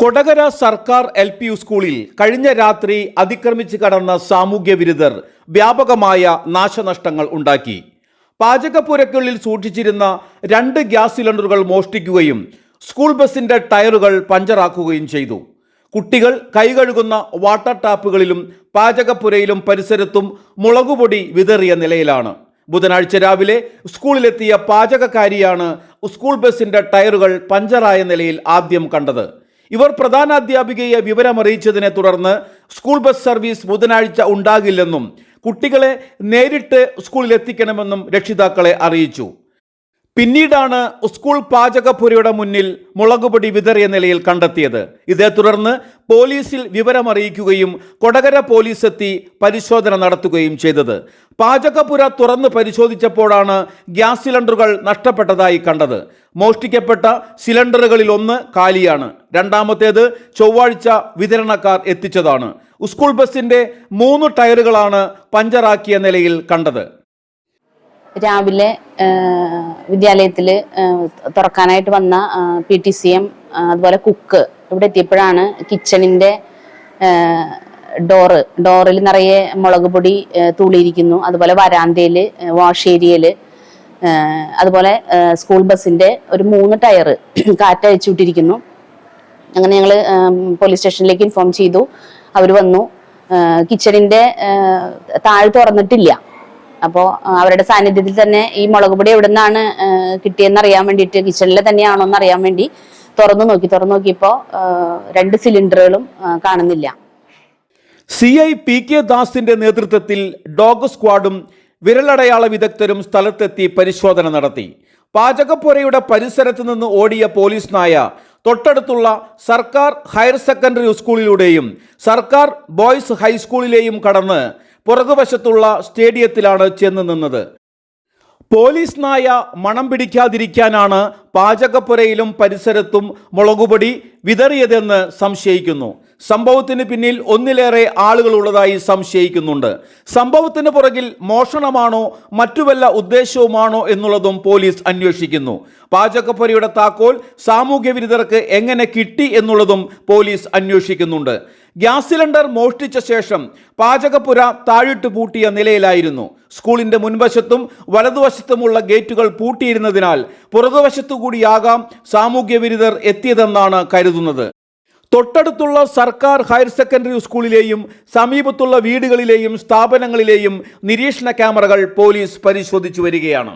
കൊടകര സർക്കാർ L P U സ്കൂളിൽ കഴിഞ്ഞ രാത്രി അതിക്രമിച്ച് കടന്ന സാമൂഹ്യ വിരുദ്ധർ വ്യാപകമായ നാശനഷ്ടങ്ങൾ ഉണ്ടാക്കി. പാചകപ്പുരയ്ക്കുള്ളിൽ സൂക്ഷിച്ചിരുന്ന രണ്ട് ഗ്യാസ് സിലിണ്ടറുകൾ മോഷ്ടിക്കുകയും സ്കൂൾ ബസിന്റെ ടയറുകൾ പഞ്ചറാക്കുകയും ചെയ്തു. കുട്ടികൾ കൈകഴുകുന്ന വാട്ടർ ടാപ്പുകളിലും പാചകപ്പുരയിലും പരിസരത്തും മുളകുപൊടി വിതറിയ നിലയിലാണ്. ബുധനാഴ്ച രാവിലെ സ്കൂളിലെത്തിയ പാചകക്കാരിയാണ് സ്കൂൾ ബസിന്റെ ടയറുകൾ പഞ്ചറായ നിലയിൽ ആദ്യം കണ്ടത്. ഇവർ പ്രധാനാധ്യാപികയെ വിവരമറിയിച്ചതിനെ തുടർന്ന് സ്കൂൾ ബസ് സർവീസ് ബുധനാഴ്ച ഉണ്ടാകില്ലെന്നും കുട്ടികളെ നേരിട്ട് സ്കൂളിലെത്തിക്കണമെന്നും രക്ഷിതാക്കളെ അറിയിച്ചു. പിന്നീടാണ് സ്കൂൾ പാചകപ്പുരയുടെ മുന്നിൽ മുളകുപൊടി വിതറിയ നിലയിൽ കണ്ടെത്തിയത്. ഇതേ തുടർന്ന് പോലീസിൽ വിവരമറിയിക്കുകയും കൊടകര പോലീസ് എത്തി പരിശോധന നടത്തുകയും ചെയ്തത്. പാചകപ്പുര തുറന്ന് പരിശോധിച്ചപ്പോഴാണ് ഗ്യാസ് സിലിണ്ടറുകൾ നഷ്ടപ്പെട്ടതായി കണ്ടത്. മോഷ്ടിക്കപ്പെട്ട സിലിണ്ടറുകളിൽ ഒന്ന് കാലിയാണ്. രണ്ടാമത്തേത് ചൊവ്വാഴ്ച വിതരണക്കാർ എത്തിച്ചതാണ്. സ്കൂൾ ബസിന്റെ മൂന്ന് ടയറുകളാണ് പഞ്ചറാക്കിയ നിലയിൽ കണ്ടത്. രാവിലെ വിദ്യാലയത്തിൽ തുറക്കാനായിട്ട് വന്ന പി ടി സി എം അതുപോലെ കുക്ക് ഇവിടെ എത്തിയപ്പോഴാണ് കിച്ചണിന്റെ ഡോറ് ഡോറിൽ നിറയെ മുളക് പൊടി തൂളിയിരിക്കുന്നു. അതുപോലെ വരാന്തയിൽ വാഷ് ഏരിയയിൽ അതുപോലെ സ്കൂൾ ബസ്സിന്റെ ഒരു മൂന്ന് ടയർ കാറ്റയച്ചു വിട്ടിരിക്കുന്നു. അങ്ങനെ ഞങ്ങൾ പോലീസ് സ്റ്റേഷനിലേക്ക് ഇൻഫോം ചെയ്തു. അവർ വന്നു. കിച്ചണിന്റെ താഴ് തുറന്നിട്ടില്ല. അപ്പോൾ അവരുടെ സാന്നിധ്യത്തിൽ തന്നെ ഈ മുളക് പൊടി എവിടെ നിന്നാണ് കിട്ടിയെന്ന് അറിയാൻ വേണ്ടിയിട്ട് കിച്ചണിൽ തന്നെയാണോ എന്ന് അറിയാൻ വേണ്ടി തുറന്നു നോക്കി. തുറന്നു നോക്കിയപ്പോൾ രണ്ട് സിലിണ്ടറുകളും കാണുന്നില്ല. സി ഐ പി കെ ദാസിന്റെ നേതൃത്വത്തിൽ ഡോഗ് സ്ക്വാഡും വിരലടയാള വിദഗ്ധരും സ്ഥലത്തെത്തി പരിശോധന നടത്തി. പാചകപ്പുരയുടെ പരിസരത്ത് നിന്ന് ഓടിയ പോലീസ് നായ തൊട്ടടുത്തുള്ള സർക്കാർ ഹയർ സെക്കൻഡറി സ്കൂളിലൂടെയും സർക്കാർ ബോയ്സ് ഹൈസ്കൂളിലെയും കടന്ന് പുറകുവശത്തുള്ള സ്റ്റേഡിയത്തിലാണ് ചെന്ന് നിന്നത്. പോലീസ് നായ മണം പിടിക്കാതിരിക്കാനാണ് പാചകപ്പുരയിലും പരിസരത്തും മുളകുപൊടി വിതറിയതെന്ന് സംശയിക്കുന്നു. സംഭവത്തിന് പിന്നിൽ ഒന്നിലേറെ ആളുകൾ ഉള്ളതായി സംശയിക്കുന്നുണ്ട്. സംഭവത്തിന് പുറകിൽ മോഷണമാണോ മറ്റു വല്ല ഉദ്ദേശവുമാണോ എന്നുള്ളതും പോലീസ് അന്വേഷിക്കുന്നു. പാചകപ്പുരയുടെ താക്കോൽ സാമൂഹ്യ വിരുദ്ധർക്ക് എങ്ങനെ കിട്ടി എന്നുള്ളതും പോലീസ് അന്വേഷിക്കുന്നുണ്ട്. ഗ്യാസ് സിലിണ്ടർ മോഷ്ടിച്ച ശേഷം പാചകപ്പുര താഴിട്ട് പൂട്ടിയ നിലയിലായിരുന്നു. സ്കൂളിന്റെ മുൻവശത്തും വലതുവശത്തുമുള്ള ഗേറ്റുകൾ പൂട്ടിയിരുന്നതിനാൽ പുറകുവശത്തു കൂടിയാകാം സാമൂഹ്യ വിരുദ്ധർ എത്തിയതെന്നാണ് കരുതുന്നത്. തൊട്ടടുത്തുള്ള സർക്കാർ ഹയർ സെക്കൻഡറി സ്കൂളിലെയും സമീപത്തുള്ള വീടുകളിലെയും സ്ഥാപനങ്ങളിലെയും നിരീക്ഷണ ക്യാമറകൾ പോലീസ് പരിശോധിച്ചു വരികയാണ്.